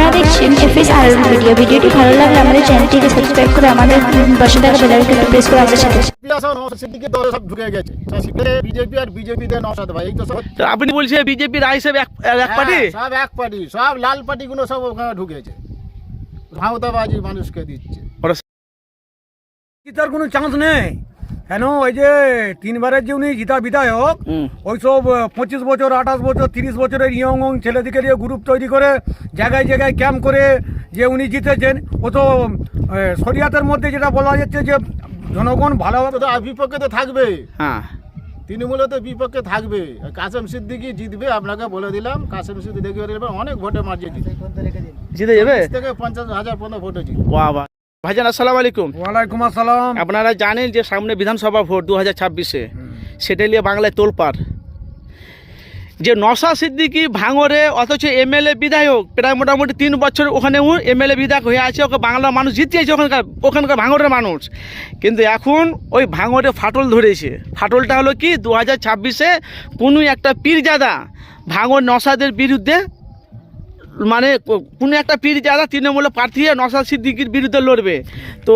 আপনারা দেখছেন এফএস আর ভিডিও ভিডিওটি ভালো লাগলে আমাদের চ্যানেলটিকে সাবস্ক্রাইব করে আমাদের পাশে থাকা বেল আইকনটি প্রেস করে আমাদের সাথে সব সব আপনি বলছেন বিজেপির আই সাহেব এক এক পার্টি? হ্যাঁ, সব এক পার্টি সব লাল পার্টি গুলো সব ওখানে ঢুকেছে। ভাওতাবাজি মানুষকে দিচ্ছে। জিতার কোনো চান্স নেই? কেন? ওই যে তিনবারের যে উনি জিতা বিধায়ক। ওইসব পঁচিশ বছর আঠাশ বছর তিরিশ বছরের ইয়ং ছেলেদিকে নিয়ে গ্রুপ তৈরি করে জায়গায় জায়গায় ক্যাম্প করে যে উনি জিতেছেন ও তো শরিয়াতের মধ্যে যেটা বলা যাচ্ছে যে জনগণ আর বিপক্ষে তো থাকবে। হ্যাঁ। তৃণমূলে তো বিপক্ষে থাকবে। কাসেম সিদ্দিকি জিতবে আপনাকে বলে দিলাম কাসেম সিদ্দিকি দেখবে অনেক ভোটে মার্জিয়ে জিতে যাবে? থেকে পঞ্চাশ হাজার পনেরো ভোটে জিতবে। বাহ। ভাইজান আসসালামু আলাইকুম। ওয়ালাইকুম আসসালাম। আপনারা জানেন যে সামনে বিধানসভা ভোট দু হাজার ছাব্বিশে সেটা নিয়ে বাংলায় তোলপার যে নশা সিদ্দিকি ভাঙরে অথচ এমএলএ বিধায়ক প্রায় মোটামুটি তিন বছর ওখানে এমএলএ বিধায়ক হয়ে আছে ওকে বাংলার মানুষ জিতিয়েছে ওখানকার ওখানকার ভাঙরের মানুষ। কিন্তু এখন ওই ভাঙরে ফাটল ধরেছে। ফাটলটা হলো কি দু হাজার ছাব্বিশে কোনো একটা পীরজাদা ভাঙর নশাদের বিরুদ্ধে মানে কোনো একটা পীর যারা তৃণমূলে প্রার্থী নসাদ সিদ্দিকির বিরুদ্ধে লড়বে, তো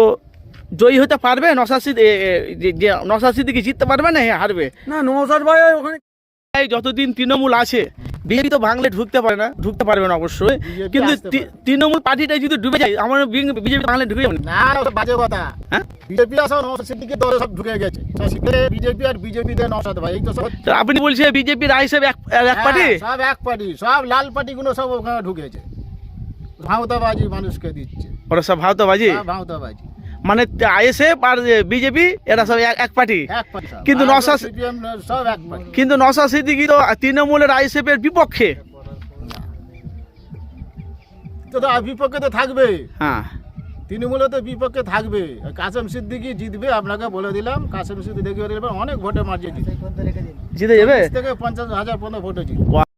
জয়ী হতে পারবে? নশা সিদ্দিক নসাদ সিদ্দিকি জিততে পারবে না হারবে? না, নসাদ ভাই ওখানে যতদিন তৃণমূল আছে বিজেপি তো বাংলায় ঢুকতে পারে না ঢুকতে পারবে না অবশ্যই। কিন্তু। তৃণমূল পার্টিটা যদি ডুবে যায় আমার বিজেপি বাংলায় ঢুকে যাবে না। বাজে কথা। হ্যাঁ? ঢুকে গেছে। বিজেপি তো সব আপনি বলছেন এক এক পার্টি? হ্যাঁ, সব এক পার্টি সব লাল পার্টি গুলো সব ওখানে ঢুকেছে। ভাওতাবাজি মানুষকে দিচ্ছে। ওরা সব ভারতবাজি সব ভাওতাবাজি। মানে আইএসএফ আর বিজেপি এরা সব এক- এক পার্টি। এক পার্টি কিন্তু সব কিন্তু নশা সিদ্দিকি তো তৃণমূলের আইএসএফ এর বিপক্ষে। বিপক্ষে তো থাকবে। হ্যাঁ। তৃণমূলে তো বিপক্ষে থাকবে। কাসেম সিদ্দিকি জিতবে আপনাকে বলে দিলাম। কাসেম সিদ্দিকি অনেক ভোটে মার্জিয়ে জিতে। যাবে? থেকে পঞ্চাশ হাজার পনেরো ভোটে জিতবে।